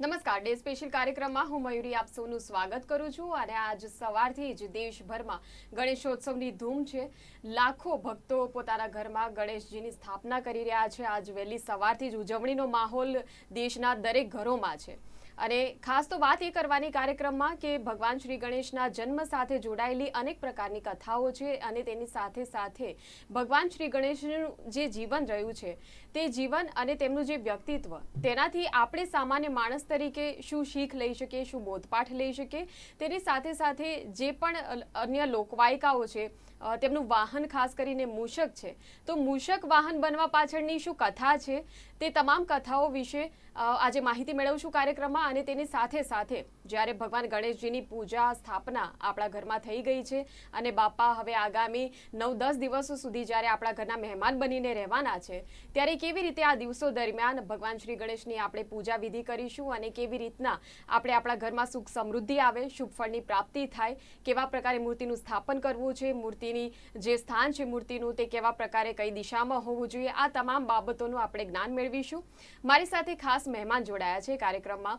નમસ્કાર. Day special કાર્યક્રમમાં હું મયુરી આપ સૌનું સ્વાગત કરું છું. અને આજ સવારથી જ દેશભરમાં ગણેશોત્સવની ધૂમ છે. લાખો ભક્તો પોતાના ઘરમાં ગણેશજીની સ્થાપના કરી રહ્યા છે. આજ વહેલી સવારથી જ ઉજવણીનો માહોલ દેશના દરેક ઘરોમાં છે. અને ખાસ તો વાત એ કરવાની કાર્યક્રમમાં કે ભગવાન શ્રી ગણેશના જન્મ સાથે જોડાયેલી અનેક પ્રકારની કથાઓ છે અને તેની સાથે સાથે ભગવાન શ્રી ગણેશનું જે જીવન રહ્યું છે, તે જીવન અને તેમનું જે વ્યક્તિત્વ, તેનાથી આપણે સામાન્ય માણસ તરીકે શું શીખ લઈ શકીએ, શું બોધપાઠ લઈ શકીએ, તેની સાથે સાથે જે પણ અન્ય લોકવાયકાઓ છે તેમનું વાહન ખાસ કરીને મૂષક છે. તો મૂષક વાહન બનવા પાછળની શું કથા છે? તે તમામ કથાઓ વિશે આજે માહિતી મેળવશું કાર્યક્રમમાં અને તેની સાથે સાથે જ્યારે ભગવાન ગણેશજીની પૂજા સ્થાપના આપણા ઘરમાં થઈ ગઈ છે અને બાપા હવે આગામી નવ દસ દિવસો સુધી જ્યારે આપણા ઘરના મહેમાન બનીને રહેવાના છે, ત્યારે કેવી રીતે આ દિવસો દરમિયાન ભગવાન શ્રી ગણેશની આપણે પૂજા વિધિ કરીશું અને કેવી રીતના આપણે આપણા ઘરમાં સુખ સમૃદ્ધિ આવે, શુભ ફળની પ્રાપ્તિ થાય, કેવા પ્રકારે મૂર્તિનું સ્થાપન કરવું છે મૂર્તિની જે સ્થાન છે મૂર્તિનું તે કેવા પ્રકારે કઈ દિશામાં હોવું જોઈએ, આ તમામ બાબતોનું આપણે જ્ઞાન મેળવીશું. મારી સાથે ખાસ મહેમાન જોડાયા છે કાર્યક્રમમાં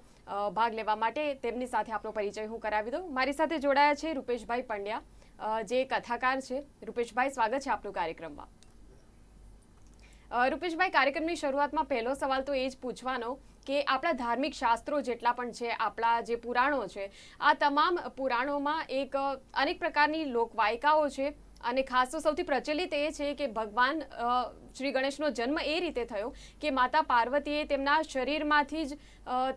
ભાગ લેવા માટે. તેમની સાથે આપણો પરિચય હું કરાવી દઉં. મારી સાથે જોડાયા છે રૂપેશભાઈ પંડ્યા જે કથાકાર છે. રૂપેશભાઈ, સ્વાગત છે આપનું કાર્યક્રમમાં. રૂપેશભાઈ, કાર્યક્રમની શરૂઆતમાં પહેલો સવાલ તો એ જ પૂછવાનો કે આપણા ધાર્મિક શાસ્ત્રો જેટલા પણ છે, આપણા જે પુરાણો છે, આ તમામ પુરાણોમાં એક અનેક પ્રકારની લોકવાયકાઓ છે અને ખાસ તો સૌથી પ્રચલિત એ છે કે ભગવાન શ્રી ગણેશનો જન્મ એ રીતે થયો કે માતા પાર્વતીએ તેમના શરીરમાંથી જ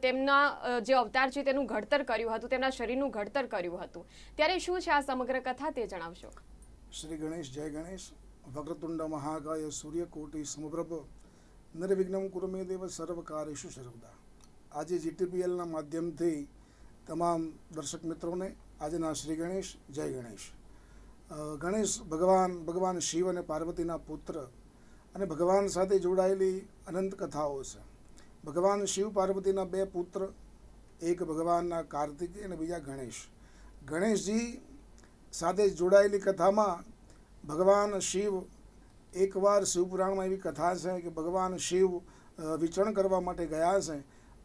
તેમના જે અવતાર છે તેનું ઘડતર કર્યું હતું, તેમના શરીરનું ઘડતર કર્યું હતું. ત્યારે શું છે આ સમગ્ર કથા તે જણાવશો? શ્રી ગણેશ, જય ગણેશ. વક્રતુંડ મહાકાય સૂર્યકોટી સમપ્રભ. નિર્વિઘ્નમ કુરુ મે દેવ સર્વકાર્યેષુ સર્વદા આજે જીટીપીએલના માધ્યમથી તમામ દર્શક મિત્રોને આજના શ્રી ગણેશ, જય ગણેશ. ગણેશ ભગવાન ભગવાન શિવ અને પાર્વતીના પુત્ર અને ભગવાન સાથે જોડાયેલી અનંત કથાઓ છે. ભગવાન શિવ પાર્વતીના બે પુત્ર, એક ભગવાનના કાર્તિકેય અને બીજા ગણેશ. ગણેશજી સાથે જોડાયેલી કથામાં ભગવાન શિવ એકવાર શિવપુરાણમાં એવી કથા છે કે ભગવાન શિવ વિચરણ કરવા માટે ગયા છે.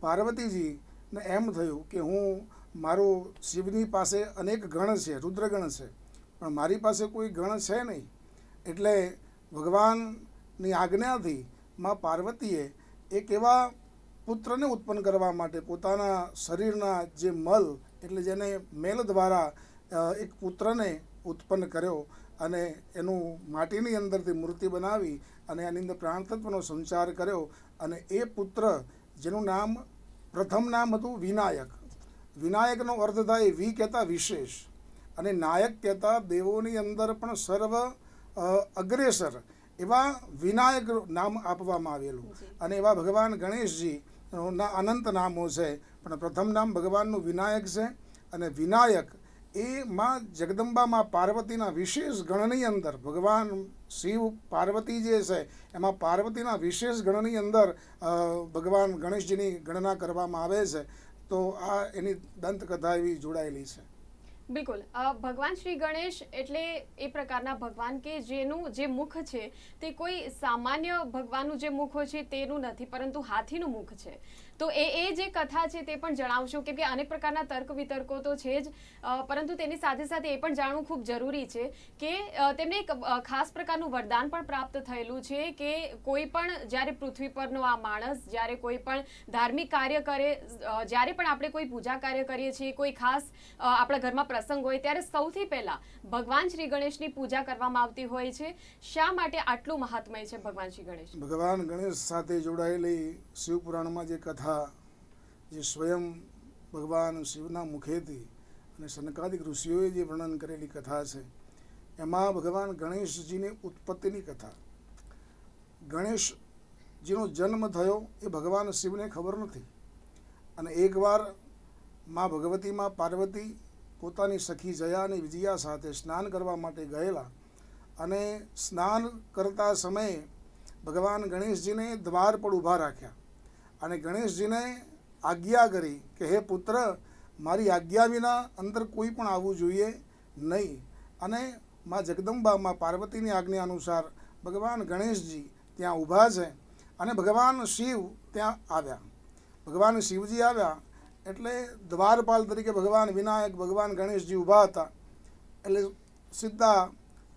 પાર્વતીજીને એમ થયું કે હું મારું શિવની પાસે અનેક ગણ છે, રુદ્રગણ છે, પણ મારી પાસે કોઈ ગણ છે નહીં. એટલે ભગવાનની આજ્ઞાથી માં પાર્વતીએ એક એવા પુત્રને ઉત્પન્ન કરવા માટે પોતાના શરીરના જે મલ, એટલે જેને મેલ દ્વારા એક પુત્રને ઉત્પન્ન કર્યો અને એનું માટીની અંદરથી મૂર્તિ બનાવી અને એની અંદર પ્રાણતત્વનો સંચાર કર્યો અને એ પુત્ર જેનું નામ પ્રથમ નામ હતું વિનાયક. વિનાયકનો અર્થ થાય વિ કહેતા વિશેષ અને નાયક કહેતા દેવોની અંદર પણ સર્વ અગ્રેસર એવા વિનાયક નામ આપવામાં આવેલું. અને એવા ભગવાન ગણેશજી ના અનંત નામો છે. પણ પ્રથમ નામ ભગવાનનું વિનાયક છે અને વિનાયક એ માં જગદંબામાં પાર્વતીના વિશેષ ગણની અંદર, ભગવાન શિવ પાર્વતી જે છે, એમાં પાર્વતીના વિશેષ ગણની અંદર ભગવાન ગણેશજીની ગણના કરવામાં આવે છે. તો આ એની દંતકથા એવી જોડાયેલી છે. બિલકુલ. ભગવાન શ્રી ગણેશ એટલે એ પ્રકારના ભગવાન કે જેનું જે મુખ છે, તે કોઈ સામાન્ય ભગવાનનું જે મુખ હોય છે, તેનું નથી, પરંતુ હાથીનું મુખ છે. તો એ એ જે કથા છે તે પણ જણાવશો કેમ કે અનેક પ્રકારના તર્ક વિતર્કો તો છે જ પરંતુ તેની સાથે સાથે એ પણ જાણવું ખૂબ જરૂરી છે કે તેમને એક ખાસ પ્રકારનું વરદાન પણ પ્રાપ્ત થયેલું છે કે કોઈ પણ જ્યારે પૃથ્વી પરનો આ માણસ જ્યારે કોઈ પણ ધાર્મિક કાર્ય કરે જ્યારે પણ આપણે કોઈ પૂજા કાર્ય કરીએ છીએ, કોઈ ખાસ આપણા ઘરમાં પ્રસંગ હોય ત્યારે સૌથી પહેલા ભગવાન શ્રી ગણેશની પૂજા કરવામાં આવતી હોય છે. શા માટે આટલું મહાત્મય છે ભગવાન શ્રી ગણેશ? ભગવાન ગણેશ સાથે જોડાયેલી શિવપુરાણમાં જે કથા, જે સ્વયં ભગવાન શિવના મુખેથી અને સનકાદિક ઋષિઓએ જે વર્ણન કરેલી કથા છે, એમાં ભગવાન ગણેશજીની ઉત્પત્તિની કથા. ગણેશજીનો જન્મ થયો એ ભગવાન શિવને ખબર નથી. અને એકવારમાં ભગવતીમાં પાર્વતી પોતાની સખી જયા અને વિજયા સાથે સ્નાન કરવા માટે ગયેલા અને સ્નાન કરતા સમયે ભગવાન ગણેશજીને દ્વાર પર ઊભા રાખ્યા અને ગણેશજીને આજ્ઞા કરી કે, હે પુત્ર, મારી આજ્ઞા વિના અંદર કોઈ પણ આવવું જોઈએ નહીં. અને માં જગદંબા, માં પાર્વતીની આજ્ઞા અનુસાર ભગવાન ગણેશજી ત્યાં ઊભા છે અને ભગવાન શિવ ત્યાં આવ્યા. ભગવાન શિવજી આવ્યા એટલે દ્વારપાલ તરીકે ભગવાન વિનાયક ભગવાન ગણેશજી ઊભા હતા. એટલે સીધા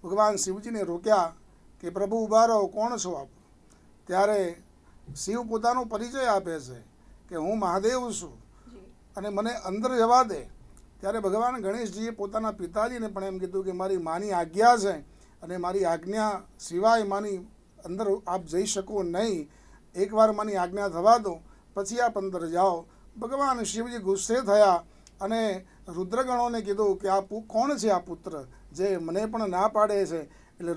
ભગવાન શિવજીને રોક્યા કે પ્રભુ ઊભા રહો કોણ છો આપ? ત્યારે શિવ પોતાનો પરિચય આપે છે કે હું મહાદેવ છું. અને મને અંદર જવા દે. ત્યારે ભગવાન ગણેશજીએ પોતાના પિતાજીને પણ એમ કીધું કે મારી માની આજ્ઞા છે અને મારી આજ્ઞા સિવાય માની અંદર આપ જઈ શકો નહીં. એકવાર માની આજ્ઞા થવા દો પછી આપ અંદર જાઓ. ભગવાન શિવજી ગુસ્સે થયા અને રુદ્રગણોને કીધું કે આ કોણ છે આ પુત્ર જે મને પણ ના પાડે છે? એટલે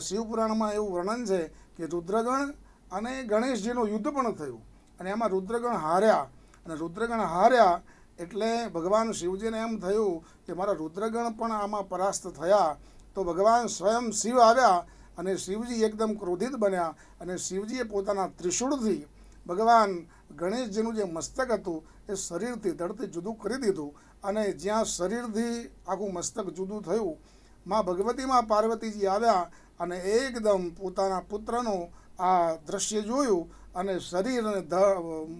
શિવપુરાણમાં એવું વર્ણન છે કે રુદ્રગણ અને ગણેશજીનું યુદ્ધ પણ થયું અને એમાં રુદ્રગણ હાર્યા અને રુદ્રગણ હાર્યા એટલે ભગવાન શિવજીને એમ થયું કે મારા રુદ્રગણ પણ આમાં પરાસ્ત થયા. તો ભગવાન સ્વયં શિવ આવ્યા અને શિવજી એકદમ ક્રોધિત બન્યા અને શિવજીએ પોતાના ત્રિશૂળથી ભગવાન ગણેશજીનું જે મસ્તક હતું, એ શરીરથી ધડથી જુદું કરી દીધું અને જ્યાં શરીરથી આખું મસ્તક જુદું થયું, માં ભગવતીમાં પાર્વતીજી આવ્યા અને એકદમ પોતાના પુત્રનું આ દ્રશ્ય જોયું અને શરીર અને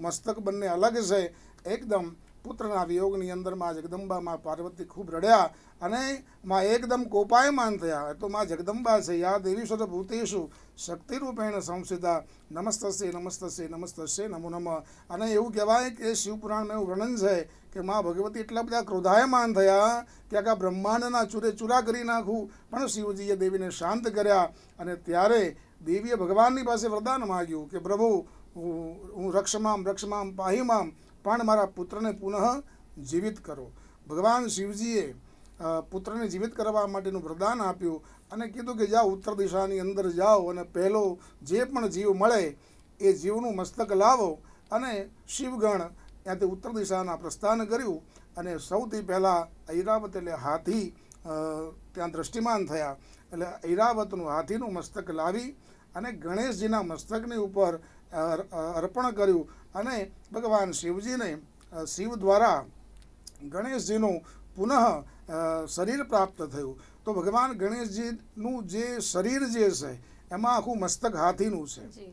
મસ્તક બંને અલગ છે, એકદમ પુત્રના વિયોગની અંદરમાં જગદંબા માં પાર્વતી ખૂબ રડ્યા અને માં એકદમ કોપાયમાન થયા. તો માં જગદંબા છે યા દેવી ભૂતેશુ. શક્તિરૂપેણ સંસિદા નમસ્તસે નમસ્તસે નમસ્તસે નમો નમઃ. અને એવું કહેવાય કે શિવપુરાણમાં એવું વર્ણન છે કે માં ભગવતી એટલા બધા ક્રોધાયમાન થયા કે આખા બ્રહ્માંડના ચૂરે ચૂરા કરી નાખું. પણ શિવજીએ દેવીને શાંત કર્યા અને ત્યારે દેવીએ ભગવાનની પાસે વરદાન માગ્યું કે પ્રભુ હું રક્ષમામ રક્ષમામ, પાહીમામ પણ મારા પુત્રને પુનઃ જીવિત કરો. ભગવાન શિવજીએ પુત્રને જીવિત કરવા માટેનું વરદાન આપ્યું અને કીધું કે જાઓ ઉત્તર દિશાની અંદર જાઓ અને પહેલો જે પણ જીવ મળે એ જીવનું મસ્તક લાવો અને શિવગણ ત્યાંથી ઉત્તર દિશાના પ્રસ્થાન કર્યું અને સૌથી પહેલાં ઐરાવત એટલે હાથી ત્યાં દ્રષ્ટિમાન થયા. એટલે ઐરાવતનું હાથીનું મસ્તક લાવી અને ગણેશજીના મસ્તકની ઉપર અર્પણ કર્યું અને ભગવાન શિવજીને શિવ દ્વારા ગણેશજીનું પુનઃ શરીર પ્રાપ્ત થયું. તો ભગવાન ગણેશજીનું જે શરીર જે છે એમાં આખું મસ્તક હાથીનું છે.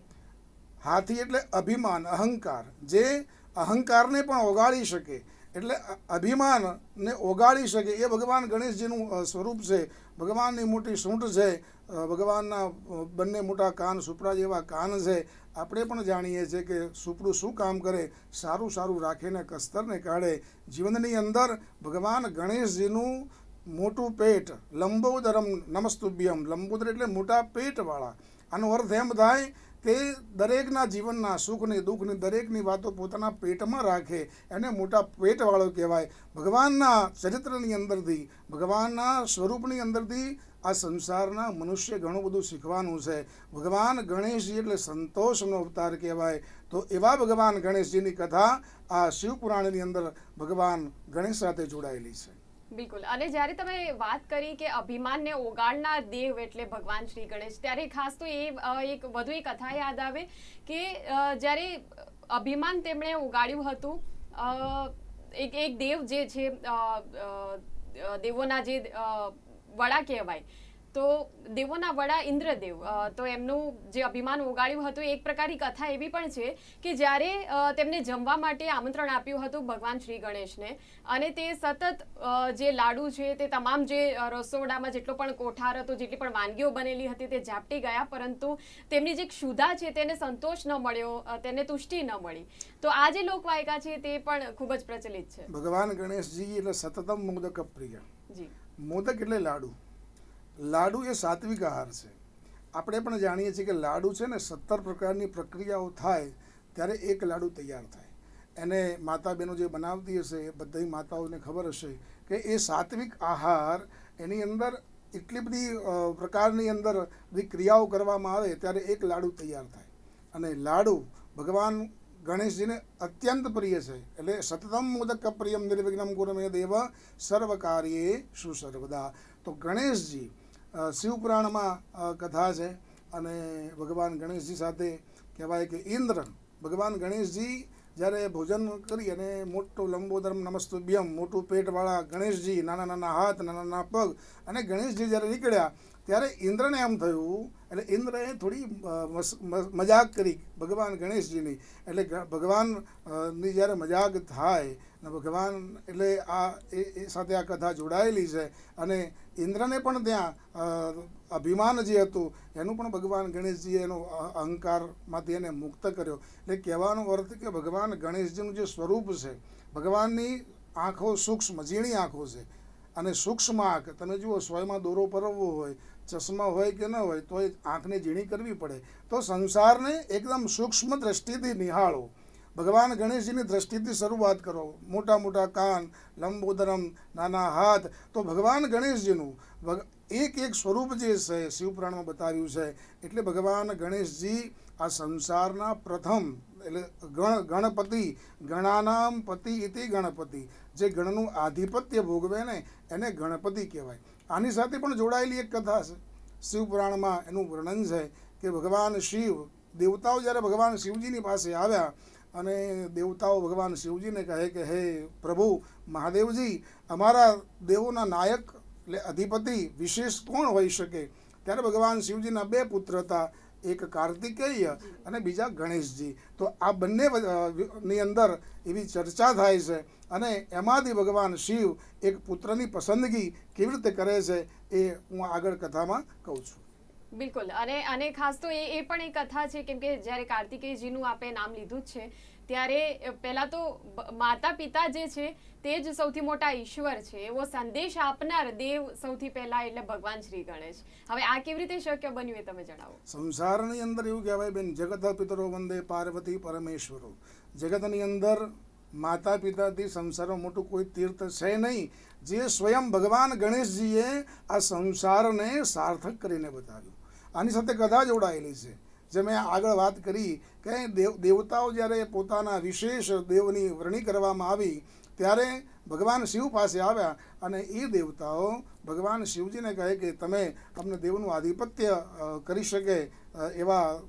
હાથી એટલે અભિમાન અહંકાર. જે અહંકારને પણ ઓગાળી શકે એટલે અભિમાનને ઓગાળી શકે એ ભગવાન ગણેશજીનું સ્વરૂપ છે. ભગવાનની મોટી સૂંઢ છે ભગવાનના બંને મોટા કાન સુપડા જેવા કાન છે. આપણે પણ જાણીએ છીએ કે સુપડું શું કામ કરે, સારું સારું રાખીને કસ્તરને કાઢે. જીવનની અંદર ભગવાન ગણેશજીનું મોટું પેટ, લંબોદરમ નમસ્તુભ્યમ. લંબોદર એટલે મોટા પેટવાળા. આનો અર્થ એમ થાય કે દરેકના જીવનના સુખની, દુઃખની દરેકની વાતો પોતાના પેટમાં રાખે. એને મોટા પેટવાળો કહેવાય. ભગવાનના ચરિત્રની અંદરથી, ભગવાનના સ્વરૂપની અંદરથી આ સંસારના મનુષ્ય ઘણું બધું શીખવાનું છે. ભગવાન ગણેશજી એટલે સંતોષનો અવતાર કહેવાય. તો એવા ભગવાન ગણેશજીની કથા આ શિવપુરાણની અંદર ભગવાન ગણેશ સાથે જોડાયેલી છે. બિલકુલ. અને જ્યારે તમે વાત કરી કે અભિમાનને ઓગાળનાર દેવ એટલે ભગવાન શ્રી ગણેશ, ત્યારે ખાસ તો એ એક વધુ એક કથા યાદ આવે કે જ્યારે અભિમાન તેમણે ઉગાડ્યું હતું એક એક દેવ જે છે દેવોના જે વડા કહેવાય તો દેવોના વડા ઇન્દ્રદેવ તો એમનું જે અભિમાન ઓગાળ્યું હતું એક પ્રકારની કથા એવી પણ છે કે જ્યારે તેમને જમવા માટે આમંત્રણ આપ્યું હતું ભગવાન શ્રી ગણેશને અને તે સતત જે લાડુ છે તે તમામ જે રસોડામાં જેટલો પણ કોઠાર હતો જેટલી પણ વાનગીઓ બનેલી હતી તે ઝાપટી ગયા પરંતુ તેમની જે ક્ષુધા છે તેને સંતોષ ન મળ્યો તેને તુષ્ટિ ન મળી. તો આ જે લોકવાયકા છે તે પણ ખૂબ જ પ્રચલિત છે. ભગવાન ગણેશજી એટલે સતતમ મોદક પ્રિય. જી. મોદક એટલે લાડુ. લાડુ એ સાત્વિક આહાર છે. આપણે પણ જાણીએ છીએ કે લાડુ છે ને સત્તર પ્રકારની પ્રક્રિયાઓ થાય ત્યારે એક લાડુ તૈયાર થાય. એને માતા બહેનો જે બનાવતી હશે, એ બધી માતાઓને ખબર હશે કે એ સાત્વિક આહાર એની અંદર એટલી બધી પ્રકારની અંદર બધી ક્રિયાઓ કરવામાં આવે ત્યારે એક લાડુ તૈયાર થાય. અને લાડુ ભગવાન ગણેશજીને અત્યંત પ્રિય છે. એટલે સતતમ મોદક પ્રિયમ નિર્વિઘ્નમ ગુરમે દેવ સર્વ કાર્યે સુસર્વદા. તો ગણેશજી શિવપુરાણમાં કથા છે અને ભગવાન ગણેશજી સાથે કહેવાય કે ઇન્દ્ર ભગવાન ગણેશજી જ્યારે ભોજન કરી અને મોટું લંબોદરમ નમસ્તુભ્યમ મોટું પેટવાળા ગણેશજી નાના નાના હાથ નાના નાના પગ અને ગણેશજી જ્યારે નીકળ્યા ત્યારે ઇન્દ્રને એમ થયું એટલે ઇન્દ્રએ થોડી મજાક કરી ભગવાન ગણેશજીની. એટલે ગ- ભગવાન અ, ની જ્યારે મજાક થાય ભગવાન એટલે આ એ એ સાથે આ કથા જોડાયેલી છે. અને ઇન્દ્રને પણ ત્યાં અભિમાન જે હતું, એનું પણ ભગવાન ગણેશજીએ એનો અહંકારમાંથી એને મુક્ત કર્યો. એટલે કહેવાનો અર્થ કે ભગવાન ગણેશજીનું જે સ્વરૂપ છે, ભગવાનની આંખો સૂક્ષ્મ, ઝીણી આંખો છે. અને સૂક્ષ્મ આંખ, તમે જુઓ સ્વયંમાં દોરો પરવવો હોય, ચશ્મા હોય કે ન હોય, તો એ આંખને ઝીણી કરવી પડે. તો સંસારને એકદમ સૂક્ષ્મ દ્રષ્ટિથી નિહાળો. ભગવાન ગણેશજીની દ્રષ્ટિથી શરૂઆત કરો. મોટા મોટા કાન, લંબોદરમ, નાના હાથ. તો ભગવાન ગણેશજીનું એક એક સ્વરૂપ જે છે, શિવપુરાણમાં બતાવ્યું છે, એટલે ભગવાન ગણેશજી આ સંસારના પ્રથમ, એટલે ગણ, ગણપતિ, ગણાનામ પતિ ઇતિ ગણપતિ. જે ગણનું આધિપત્ય ભોગવે ને, એને ગણપતિ કહેવાય. આની સાથે પણ જોડાયેલી એક કથા છે. શિવપુરાણમાં એનું વર્ણન છે કે ભગવાન શિવ, દેવતાઓ જ્યારે ભગવાન શિવજીની પાસે આવ્યા અને દેવતાઓ ભગવાન શિવજીને કહે કે, હે પ્રભુ, મહાદેવજી, અમારા દેવોના નાયક એટલે અધિપતિ વિશેષ કોણ હોઈ શકે? ત્યારે ભગવાન શિવજીના બે પુત્ર હતા, એક કાર્તિકેય અને બીજા ગણેશજી. તો આ બંને ની અંદર એવી ચર્ચા થાય છે અને એમાંથી ભગવાન શિવ એક પુત્રની પસંદગી કેવી રીતે કરે છે એ હું આગળ કથામાં કહું છું. બિલકુલ. અને અને ખાસ તો એ એ પણ એક કથા છે કેમ કે જ્યારે કાર્તિકેયજીનું આપણે નામ લીધું જ છે, ત્યારે પહેલાં તો માતા પિતા જે છે તે જ સૌથી મોટા ઈશ્વર છે. એવો સંદેશ આપનાર દેવ સૌથી પહેલા એટલે ભગવાન શ્રી ગણેશ. હવે આ કેવી રીતે શક્ય બન્યું એ તમે જણાવો. સંસારની અંદર એવું કહેવાય બેન જગત પિતરો વંદે પાર્વતી પરમેશ્વરો. જગતની અંદર માતા પિતાથી સંસારમાં મોટું કોઈ તીર્થ છે નહીં. જે સ્વયં ભગવાન ગણેશજીએ આ સંસારને સાર્થક કરીને બતાવ્યું. આની સાથે કથા જોડાયેલી છે. જે મેં આગળ વાત કરી કે દેવ, દેવતાઓ જ્યારે પોતાના વિશેષ દેવની વરણી કરવામાં આવી, ત્યારે ભગવાન શિવ પાસે આવ્યા અને એ દેવતાઓ ભગવાન શિવજીને કહે કે તમે અમને દેવનું આધિપત્ય કરી શકે એવા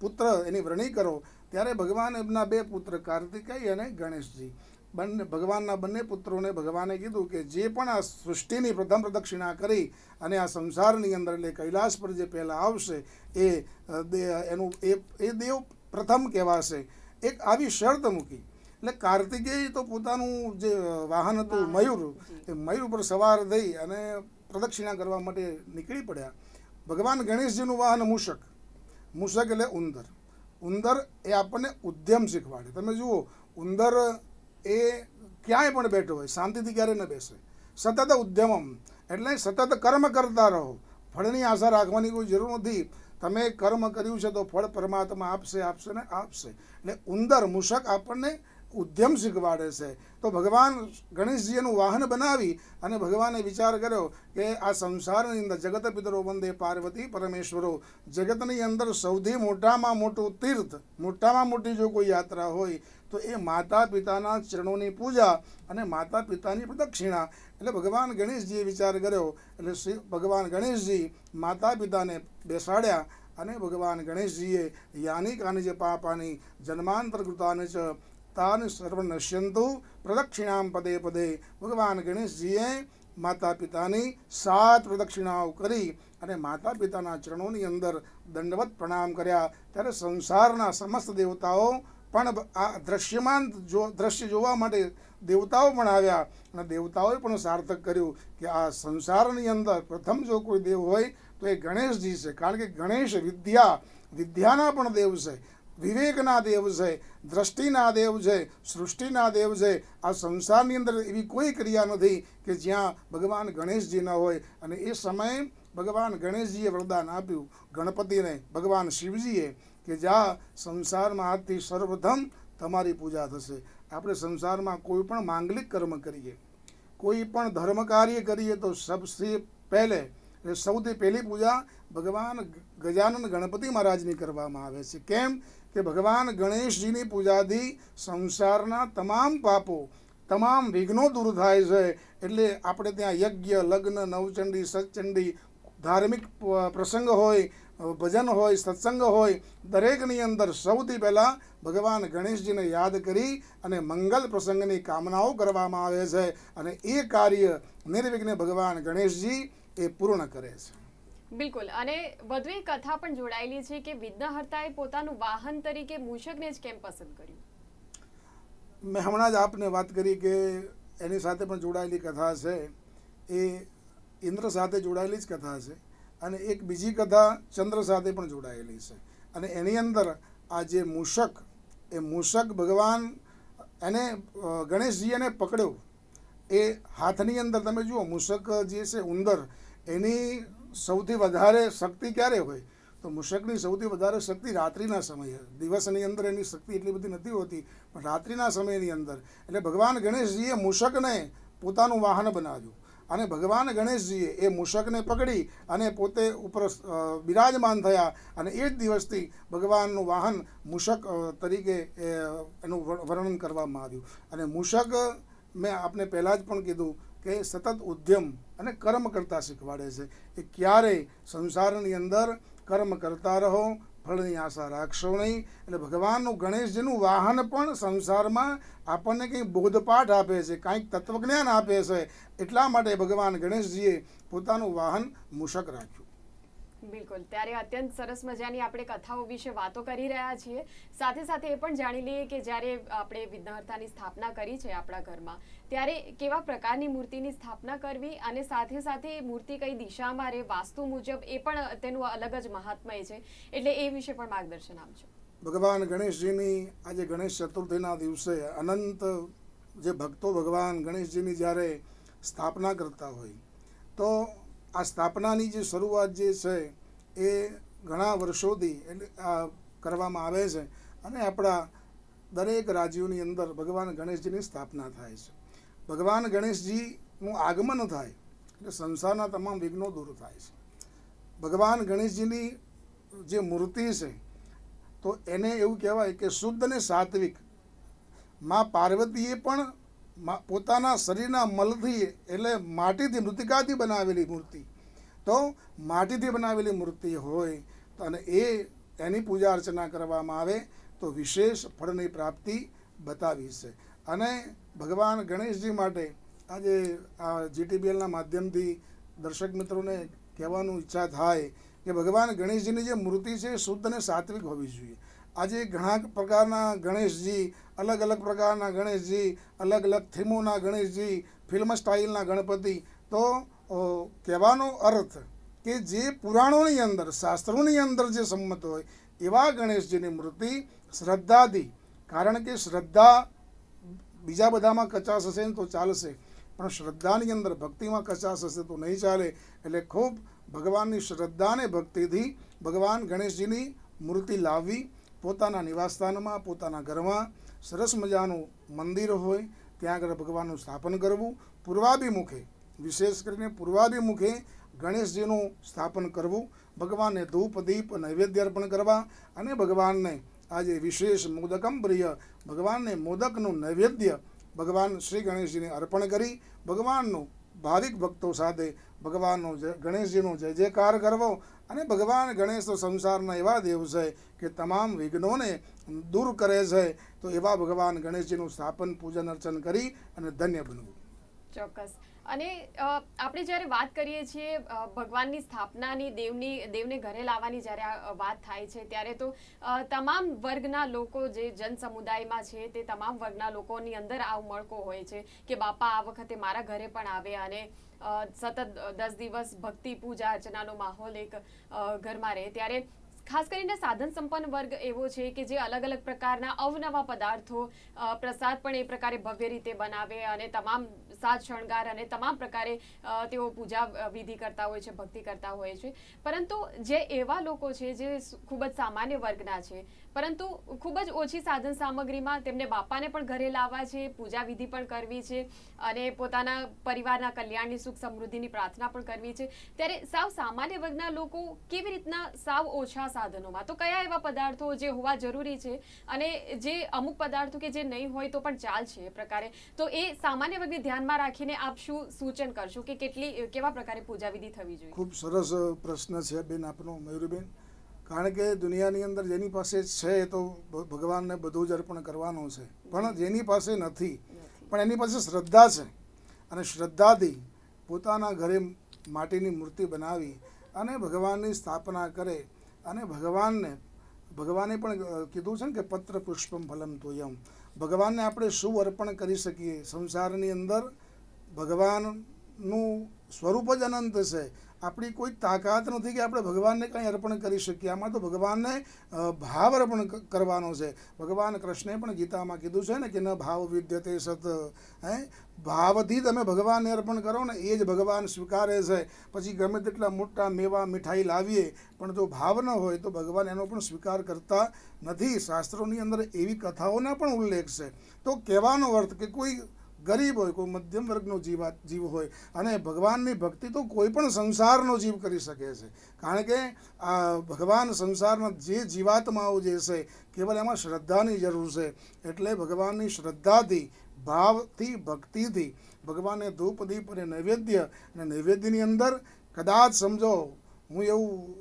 પુત્ર એની વરણી કરો. ત્યારે ભગવાન એમના બે પુત્ર કાર્તિકેય અને ગણેશજી. બંને ભગવાનના બંને પુત્રોને ભગવાને કીધું કે જે પણ આ સૃષ્ટિની પ્રથમ પ્રદક્ષિણા કરી અને આ સંસારની અંદર એટલે કૈલાસ પર જે પહેલાં આવશે એ એનું એ એ દેવ પ્રથમ કહેવાશે. એક આવી શરત મૂકી. એટલે કાર્તિકેય તો પોતાનું જે વાહન હતું મયુર એ મયુર પર સવાર થઈ અને પ્રદક્ષિણા કરવા માટે નીકળી પડ્યા. ભગવાન ગણેશજીનું વાહન મૂષક. મૂષક એટલે ઉંદર. ઉંદર એ આપણને ઉદ્યમ શીખવાડે. તમે જુઓ ઉંદર એ ક્યાંય પણ બેઠો હોય, શાંતિથી ક્યારે ન બેસે. સતત ઉદ્યમમ, એટલે સતત કર્મ કરતા રહો. ફળની આશા રાખવાની કોઈ જરૂર નથી. તમે કર્મ કર્યું છે તો ફળ પરમાત્મા આપશે આપશે ને આપશે. એટલે ઉંદર, મૂષક આપણને ઉદ્યમ શીખવાડે છે. તો ભગવાન ગણેશજીનું વાહન બનાવી અને ભગવાને વિચાર કર્યો કે આ સંસારની અંદર જગત પિતરો વંદે પાર્વતી પરમેશ્વરો, જગતની અંદર સૌથી મોટામાં મોટું તીર્થ, મોટામાં મોટી જો કોઈ યાત્રા હોય તો એ માતા પિતાના ચરણોની પૂજા અને માતા પિતાની પ્રદક્ષિણા એટલે ભગવાન ગણેશજીએ વિચાર કર્યો, એટલે શ્રી ભગવાન ગણેશજી માતા પિતાને બેસાડ્યા અને ભગવાન ગણેશજીએ યાની કાની જે પાપાની જન્માંતર કૃતાને તાન સર્વ નશ્યંતુ પ્રદક્ષિણામ પદે પદે ભગવાન ગણેશજીએ માતા પિતાની સાત પ્રદક્ષિણાઓ કરી અને માતા પિતાના ચરણોની અંદર દંડવત પ્રણામ કર્યા. ત્યારે સંસારના સમસ્ત દેવતાઓ પણ આ દ્રશ્યમાન જો દ્રશ્ય જોવા માટે દેવતાઓ પણ આવ્યા અને દેવતાઓએ પણ સાર્થક કર્યું કે આ સંસારની અંદર પ્રથમ જો કોઈ દેવ હોય તો એ ગણેશજી છે. કારણ કે ગણેશ વિદ્યા, વિદ્યાના પણ દેવ છે. વિવેકના દેવ છે, દ્રષ્ટિના દેવ છે, સૃષ્ટિના દેવ છે. આ સંસારની અંદર એવી કોઈ ક્રિયા નથી કે જ્યાં ભગવાન ગણેશજી ન હોય. અને એ સમયે ભગવાન ગણેશજીએ વરદાન આપ્યું. ગણપતિને ભગવાન શિવજીએ કે જા, સંસારમાં આજથી સર્વપ્રથમ તમારી પૂજા થશે. આપણે સંસારમાં કોઈ પણ માંગલિક કર્મ કરીએ, કોઈ પણ ધર્મ કાર્ય કરીએ, તો સૌથી પહેલે એટલે સૌથી પહેલી પૂજા ભગવાન ગજાનંદ ગણપતિ મહારાજની કરવામાં આવે છે. કેમ? કે ભગવાન ગણેશજીની પૂજાથી સંસારના તમામ પાપો, તમામ વિઘ્નો દૂર થાય છે. એટલે આપણે ત્યાં યજ્ઞ, લગ્ન, નવચંડી સચંડી ધાર્મિક પ્રસંગ હોય ભજન હોય સત્સંગ હોય દરેકની અંદર સૌથી પહેલાં ભગવાન ગણેશજીને યાદ કરી અને મંગલ પ્રસંગની કામનાઓ કરવામાં આવે છે અને એ કાર્ય નિર્વિઘ્ને ભગવાન ગણેશજી એ પૂર્ણ કરે છે. બિલકુલ. અને વધુ એક કથા પણ જોડાયેલી છે કે વિઘ્નહર્તાએ પોતાનું વાહન તરીકે મૂષકને જ કેમ પસંદ કર્યું? મેં હમણાં જ આપને વાત કરી કે એની સાથે પણ જોડાયેલી કથા છે. એ ઇન્દ્ર સાથે જોડાયેલી જ કથા છે. અને એક બીજી કથા ચંદ્ર સાથે પણ જોડાયેલી છે. અને એની અંદર આ જે મૂષક, એ મૂષક ભગવાન એને ગણેશજી એને પકડ્યો. એ હાથની અંદર તમે જુઓ, મૂષક જે છે ઉંદર, એની સૌથી વધારે શક્તિ ક્યારે હોય? તો મૂષકની સૌથી વધારે શક્તિ રાત્રિના સમયે. દિવસની અંદર એની શક્તિ એટલી બધી નથી હોતી, પણ રાત્રિના સમયની અંદર. એટલે ભગવાન ગણેશજીએ મૂષકને પોતાનું વાહન બનાવ્યું. અને ભગવાન ગણેશજીએ એ મૂષકને પકડી અને પોતે ઉપર બિરાજમાન થયા અને એ જ દિવસથી ભગવાનનું વાહન મૂષક તરીકે એનું વર- વર્ણન કરવામાં આવ્યું. અને મૂષક, મેં આપને પહેલાં જ પણ કીધું કે સતત ઉદ્યમ અને કર્મ કરતા શીખવાડે છે. એ ક્યારેય સંસારની અંદર કર્મ કરતા રહો ફળની આશા રાખશો નહીં. એટલે ભગવાનનું ગણેશજીનું વાહન પણ સંસારમાં આપણને કંઈક બોધપાઠ આપે છે, કાંઈક તત્વજ્ઞાન આપે છે. એટલા માટે ભગવાન ગણેશજીએ પોતાનું વાહન મૂષક રાખ્યું. બિલકુલ. ત્યારે અત્યંત સરસ મજાની આપણે કથાઓ વિશે વાતો કરી રહ્યા છીએ. સાથે સાથે એ પણ જાણી લઈએ કે જ્યારે આપણે વિઘ્નહર્તાની સ્થાપના કરી છે આપણા ઘરમાં, ત્યારે કેવા પ્રકારની મૂર્તિની સ્થાપના કરવી અને સાથે સાથે મૂર્તિ કઈ દિશામાં રહે, વાસ્તુ મુજબ એ પણ તેનું અલગ જ મહાત્મય છે. એટલે એ વિશે પણ માર્ગદર્શન આપજો. ભગવાન ગણેશજીની આજે ગણેશ ચતુર્થીના દિવસે અનંત જે ભક્તો ભગવાન ગણેશજીની જ્યારે સ્થાપના કરતા હોય, તો આ સ્થાપનાની જે શરૂઆત જે છે એ ઘણા વર્ષોથી એટલે કરવામાં આવે છે અને આપણા દરેક રાજ્યોની અંદર ભગવાન ગણેશજીની સ્થાપના થાય છે. ભગવાન ગણેશજીનું આગમન થાય એટલે સંસારના તમામ વિઘ્નો દૂર થાય છે. ભગવાન ગણેશજીની જે મૂર્તિ છે, તો એને એવું કહેવાય કે શુદ્ધ અને સાત્વિક. માં પાર્વતીએ પણ પોતાના શરીરના મલથી એટલે માટીથી મૃતિકાથી બનાવેલી મૂર્તિ. તો માટીથી બનાવેલી મૂર્તિ હોય અને એ એની પૂજા અર્ચના કરવામાં આવે તો વિશેષ ફળની પ્રાપ્તિ બતાવી છે. અને ભગવાન ગણેશજી માટે આજે આ જીટીબીએલના માધ્યમથી દર્શક મિત્રોને કહેવાનું ઈચ્છા થાય કે ભગવાન ગણેશજીની જે મૂર્તિ છે શુદ્ધ અને સાત્વિક હોવી જોઈએ. આજે ઘણા પ્રકારના ગણેશજી, અલગ અલગ પ્રકારના ગણેશજી, અલગ અલગ થીમોના ગણેશજી, ફિલ્મ સ્ટાઇલના ગણપતિ તો કહેવાનો અર્થ કે જે પુરાણોની અંદર, શાસ્ત્રોની અંદર જે સંમત હોય, એવા ગણેશજીની મૂર્તિ શ્રદ્ધાથી, કારણ કે શ્રદ્ધા બીજા બધામાં કચાશ હશે ને તો ચાલશે, પણ શ્રદ્ધાની અંદર ભક્તિમાં કચાશ હશે તો નહીં ચાલે, એટલે ખૂબ ભગવાનની શ્રદ્ધાને ભક્તિથી ભગવાન ગણેશજીની મૂર્તિ લાવવી, પોતાના નિવાસસ્થાનમાં, પોતાના ઘરમાં, સરસ મજાનું મંદિર હોય, ત્યાં આગળ ભગવાનનું સ્થાપન કરવું, પૂર્વાભિમુખે વિશેષ કરીને પૂર્વાભિમુખે ગણેશજીનું સ્થાપન કરવું, ભગવાનને ધૂપ, દીપ, નૈવેદ્ય અર્પણ કરવા અને ભગવાનને આજે વિશેષ મોદકમ પ્રિય, ભગવાનને મોદકનું નૈવેદ્ય ભગવાન શ્રી ગણેશજીને અર્પણ કરી, ભગવાનનું ભાવિક ભક્તો સાથે ભગવાનનો ગણેશજીનો જય જયકાર કરવો અને ભગવાન ગણેશ તો સંસારના એવા દેવ છે કે તમામ વિઘ્નોને દૂર કરે છે, તો એવા ભગવાન ગણેશજીનું સ્થાપન, પૂજન, અર્ચન કરી અને ધન્ય બનવું. ચોક્કસ. અને આપણે જ્યારે વાત કરીએ છીએ ભગવાનની સ્થાપનાની, દેવની, દેવને ઘરે લાવવાની જ્યારે વાત થાય છે, ત્યારે તો તમામ વર્ગના લોકો જે જન સમુદાયમાં છે, તે તમામ વર્ગના લોકોની અંદર આ ઉમળકો હોય છે કે બાપા આ વખતે મારા ઘરે પણ આવે અને સતત દસ દિવસ ભક્તિ, પૂજા, અર્ચનાનો માહોલ એક ઘરમાં રહે. ત્યારે ખાસ કરીને સાધન સંપન્ન વર્ગ એવો છે કે જે અલગ અલગ પ્રકારના અવનવા પદાર્થો પ્રસાદ પણ એ પ્રકારે ભવ્ય રીતે બનાવે અને તમામ સાજ, શણગાર અને તમામ પ્રકારે તેઓ પૂજા વિધિ કરતા હોય છે, ભક્તિ કરતા હોય છે. પરંતુ જે એવા લોકો છે, જે ખૂબ જ સામાન્ય વર્ગના છે પરંતુ ખૂબ જ ઓછી સાધન સામગ્રીમાં તેમને બાપાને પણ ઘરે લાવવા છે, પૂજા વિધિ પણ કરવી છે અને પોતાના પરિવારના કલ્યાણની, સુખ સમૃદ્ધિની પ્રાર્થના પણ કરવી છે. ત્યારે સાવ સામાન્ય વર્ગના લોકો કેવી રીતના સાવ ઓછા સાધનોમાં? તો કયા એવા પદાર્થો જે હોવા જરૂરી છે અને જે અમુક પદાર્થો કે જે નહીં હોય તો પણ ચાલશે એ પ્રકારે? તો એ સામાન્ય વર્ગને ધ્યાનમાં રાખીને આપ શું સૂચન કરશો કે કેટલી, કેવા પ્રકારે પૂજા વિધિ થવી જોઈએ? ખૂબ સરસ પ્રશ્ન છે બેન આપનો, મયુરીબેન. કારણ કે દુનિયાની અંદર જેની પાસે છે તો ભગવાનને બધું જ અર્પણ કરવાનું છે. પણ જેની પાસે નથી, પણ એની પાસે શ્રદ્ધા છે. અને શ્રદ્ધાથી પોતાના ઘરે માટીની મૂર્તિ બનાવી અને ભગવાનની સ્થાપના કરે અને ભગવાનને, ભગવાને પણ કીધું છે ને કે પત્ર પુષ્પમ ફલમ તોયમ. ભગવાનને આપણે શું અર્પણ કરી શકીએ? સંસારની અંદર ભગવાનનું સ્વરૂપ જ અનંત છે. આપણી કોઈ તાકાત નથી કે આપણે ભગવાનને કંઈ અર્પણ કરી શકીએ. આમાં તો ભગવાનને ભાવ અર્પણ કરવાનો છે. ભગવાન કૃષ્ણે પણ ગીતામાં કીધું છે ને કે ન ભાવ વિદ્યતે સત હે? ભાવથી તમે ભગવાનને અર્પણ કરો ને એ જ ભગવાન સ્વીકારે છે. પછી ગમે તેટલા મોટા મેવા મીઠાઈ લાવીએ, પણ જો ભાવ ન હોય તો ભગવાન એનો પણ સ્વીકાર કરતા નથી. શાસ્ત્રોની અંદર એવી કથાઓના પણ ઉલ્લેખ છે. તો કહેવાનો અર્થ કે કોઈ ગરીબ હોય, કોઈ મધ્યમ વર્ગનો જીવા જીવ હોય, અને ભગવાનની ભક્તિ તો કોઈ પણ સંસારનો જીવ કરી શકે છે. કારણ કે આ ભગવાન સંસારમાં જે જીવાત્માઓ જે છે, કેવલ એમાં શ્રદ્ધાની જરૂર છે. એટલે ભગવાનની શ્રદ્ધાથી, ભાવથી, ભક્તિથી ભગવાનને ધૂપ, દીપ અને નૈવેદ્ય અને નૈવેદ્યની અંદર કદાચ સમજો, હું એવું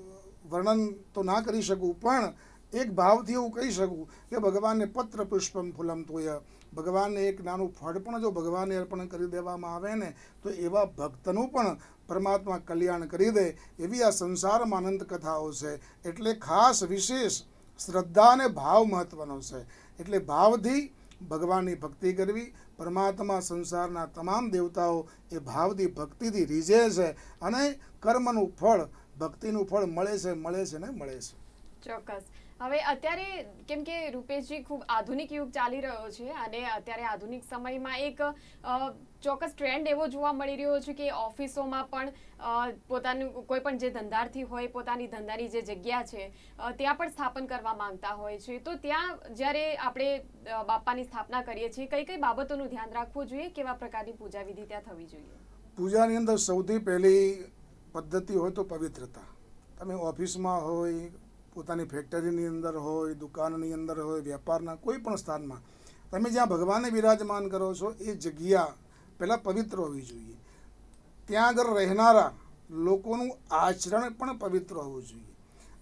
વર્ણન તો ના કરી શકું, પણ એક ભાવથી એવું કહી શકું કે ભગવાનને પત્ર પુષ્પમ ફૂલમ તોય. ભગવાનને એક નાનું ફળ પણ જો ભગવાનને અર્પણ કરી દેવામાં આવે ને, તો એવા ભક્તનું પણ પરમાત્મા કલ્યાણ કરી દે એવી આ સંસારમાં અનંત કથાઓ છે. એટલે ખાસ વિશેષ શ્રદ્ધા અને ભાવ મહત્વનો છે. એટલે ભાવથી ભગવાનની ભક્તિ કરવી, પરમાત્મા સંસારના તમામ દેવતાઓ એ ભાવથી ભક્તિથી રીઝે છે અને કર્મનું ફળ, ભક્તિનું ફળ મળે છે મળે છે ને મળે છે. ચોક્કસ. હવે અત્યારે કેમ કે રૂપેશજી ખૂબ આધુનિક યુગ ચાલી રહ્યો છે અને અત્યારે આધુનિક સમયમાં એક ચોક્કસ ટ્રેન્ડ એવો જોવા મળી રહ્યો છે કે ઓફિસોમાં પણ પોતાનું કોઈ પણ જે ધંધાર્થી હોય, પોતાની ધંધાની જે જગ્યા છે ત્યાં પણ સ્થાપન કરવા માંગતા હોય છે. તો ત્યાં જ્યારે આપણે બાપાની સ્થાપના કરીએ છીએ, કઈ કઈ બાબતોનું ધ્યાન રાખવું જોઈએ? કેવા પ્રકારની પૂજા વિધિ ત્યાં થવી જોઈએ? પૂજાની અંદર સૌથી પહેલી પદ્ધતિ હોય તો પવિત્રતા. તમે ઓફિસમાં હોય પોતાની ફેક્ટરીની અંદર હોય, દુકાનની અંદર હોય વ્યાપારના કોઈ પણ સ્થાનમાં, તમે જ્યાં ભગવાનને બિરાજમાન કરો છો, એ જગ્યા પહેલાં પવિત્ર હોવી જોઈએ. ત્યાં આગળ રહેનારા લોકોનું આચરણ પણ પવિત્ર હોવું જોઈએ.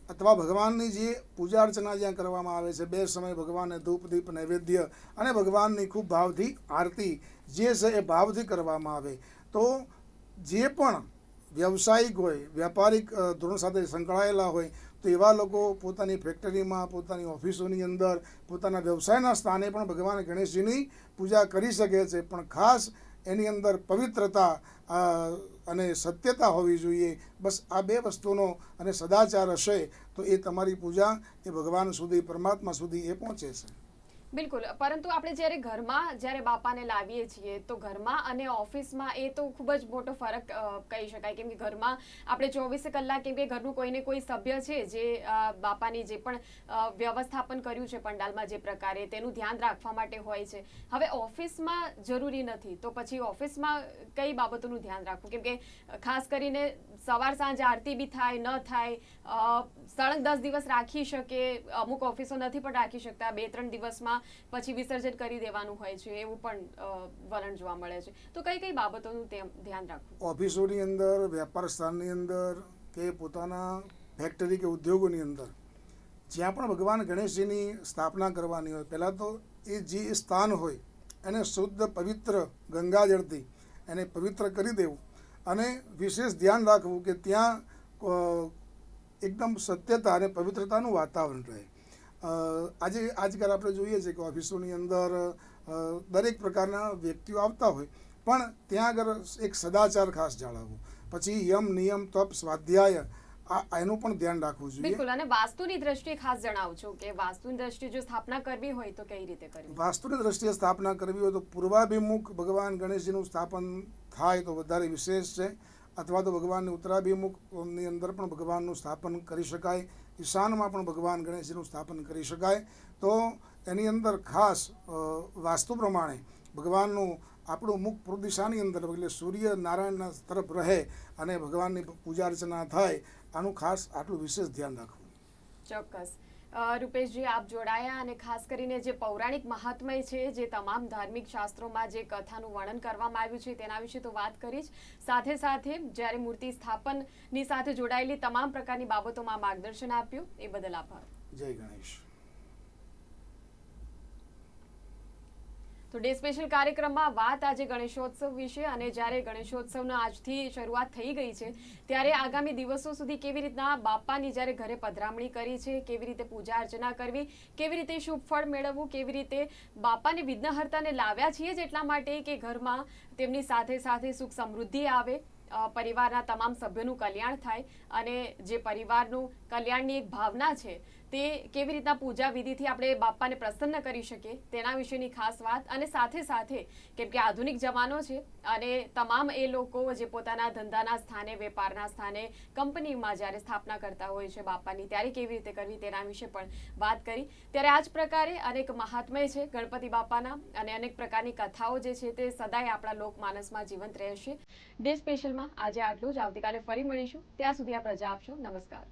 અથવા ભગવાનની જે પૂજા અર્ચના જ્યાં કરવામાં આવે છે, બે સમય ભગવાનને ધૂપ, દીપ, નૈવેદ્ય અને ભગવાનની ખૂબ ભાવથી આરતી જે છે એ ભાવથી કરવામાં આવે. તો જે પણ વ્યવસાયિક હોય, વ્યાપારિક ધોરણ સાથે સંકળાયેલા હોય તો એવા લોકો પોતાની ફેક્ટરીમાં, પોતાની ઓફિસોની અંદર, પોતાના વ્યવસાયના સ્થાને પણ ભગવાન ગણેશજીની પૂજા કરી શકે છે. પણ ખાસ એની અંદર પવિત્રતા અને સત્યતા હોવી જોઈએ. બસ આ બે વસ્તુનો અને સદાચાર હશે તો એ તમારી પૂજા એ ભગવાન સુધી, પરમાત્મા સુધી એ પહોંચે છે. બિલકુલ. પરંતુ આપણે જ્યારે ઘરમાં, જ્યારે બાપાને લાવીએ છીએ, તો ઘરમાં અને ઓફિસમાં એ તો ખૂબ જ મોટો ફરક કહી શકાય. કેમ કે ઘરમાં આપણે ચોવીસે કલાક કેમ કે ઘરનું કોઈને કોઈ સભ્ય છે, જે બાપાની જે પણ વ્યવસ્થાપન કર્યું છે પંડાલમાં જે પ્રકારે, તેનું ધ્યાન રાખવા માટે હોય છે. હવે ઓફિસમાં જરૂરી નથી. તો પછી ઓફિસમાં કઈ બાબતોનું ધ્યાન રાખવું? કેમ કે ખાસ કરીને સવાર સાંજ આરતી બી થાય, ન થાય સળંગ દસ દિવસ રાખી શકે. અમુક ઓફિસો નથી પણ રાખી શકતા. બે, ત્રણ દિવસમાં પછી વિસર્જન કરી દેવાનું હોય છે, એવું પણ વલણ જોવા મળે છે. તો કઈ કઈ બાબતોનું ધ્યાન રાખવું? ઓફિસોની અંદર વ્યાપાર સ્થાનની અંદર કે પોતાના ફેક્ટરી કે ઉદ્યોગોની અંદર, જ્યાં પણ ભગવાન ગણેશજીની સ્થાપના કરવાની હોય, પહેલાં તો એ જે સ્થાન હોય, એને શુદ્ધ, પવિત્ર ગંગાજળથી એને પવિત્ર કરી દેવું. અને વિશેષ ધ્યાન રાખવું કે ત્યાં એકદમ સત્યતા અને પવિત્રતાનું વાતાવરણ રહે. આજે આજકાલ આપણે જોઈએ છીએ કે ઓફિસોની અંદર દરેક પ્રકારના વ્યક્તિઓ આવતા હોય પણ ત્યાં આગળ એક સદાચાર ખાસ જાળવવું. પછી યમ નિયમ તપ સ્વાધ્યાય આ એનું પણ ધ્યાન રાખવું જોઈએ. બિલકુલ અને વાસ્તુની દ્રષ્ટિએ ખાસ જણાવજો કે વાસ્તુની દ્રષ્ટિએ જો સ્થાપના કરવી હોય તો કઈ રીતે કરવી? વાસ્તુની દ્રષ્ટિએ સ્થાપના કરવી હોય તો પૂર્વાભિમુખ ભગવાન ગણેશજીનું સ્થાપન થાય તો વધારે વિશેષ છે. અથવા તો ભગવાનની ઉત્તરાભિમુખની અંદર પણ ભગવાનનું સ્થાપન કરી શકાય. ઈશાનમાં પણ ભગવાન ગણેશજીનું સ્થાપન કરી શકાય. તો એની અંદર ખાસ વાસ્તુ પ્રમાણે ભગવાનનું આપણું મુખ પૂર્વ દિશાની અંદર, એટલે સૂર્ય નારાયણના તરફ રહે અને ભગવાનની પૂજા અર્ચના થાય, આનું ખાસ આટલું વિશેષ ધ્યાન રાખવું. ચોક્કસ. રૂપેશજી, આપ જોડાયા અને ખાસ કરીને જે પૌરાણિક મહાત્મય છે, જે તમામ ધાર્મિક શાસ્ત્રોમાં જે કથાનું વર્ણન કરવામાં આવ્યું છે, તેના વિશે તો વાત કરી જ સાથે સાથે જ્યારે મૂર્તિ સ્થાપનની સાથે જોડાયેલી તમામ પ્રકારની બાબતોમાં માર્ગદર્શન આપ્યું. એ બદલ આભાર. જય ગણેશ. તો ડે સ્પેશિયલ કાર્યક્રમમાં વાત આજે ગણેશોત્સવ વિશે અને જ્યારે ગણેશોત્સવનો આજથી શરૂઆત થઈ ગઈ છે, ત્યારે આગામી દિવસો સુધી કેવી રીતના બાપાની જ્યારે ઘરે પધરામણી કરી છે, કેવી રીતે પૂજા અર્ચના કરવી, કેવી રીતે શુભ ફળ મેળવવું, કેવી રીતે બાપાને વિઘ્નહર્તાને લાવ્યા છીએ એટલા માટે કે ઘરમાં તેમની સાથે સાથે સુખ સમૃદ્ધિ આવે પરિવારના તમામ સભ્યોનું કલ્યાણ થાય અને જે પરિવારનું કલ્યાણની એક ભાવના છે તે કેવી રીતના પૂજા વિધિથી આપણે બાપાને પ્રસન્ન કરી શકીએ, તેના વિશેની ખાસ વાત અને સાથે સાથે કેમ કે આધુનિક જમાનો છે અને તમામ એ લોકો જે પોતાના ધંધાના સ્થાને, વેપારના સ્થાને, કંપનીમાં જ્યારે સ્થાપના કરતા હોય છે બાપાની ત્યારે કેવી રીતે કરવી તેના વિશે પણ વાત કરી. ત્યારે આ જ પ્રકારે અનેક મહાત્મય છે ગણપતિ બાપાના અને અનેક પ્રકારની કથાઓ જે છે તે સદાય આપણા લોકમાનસમાં જીવંત રહેશે. ડે સ્પેશિયલમાં આજે આટલું જ. આવતીકાલે ફરી મળીશું. ત્યાં સુધી આ પ્રજા આપશો. નમસ્કાર.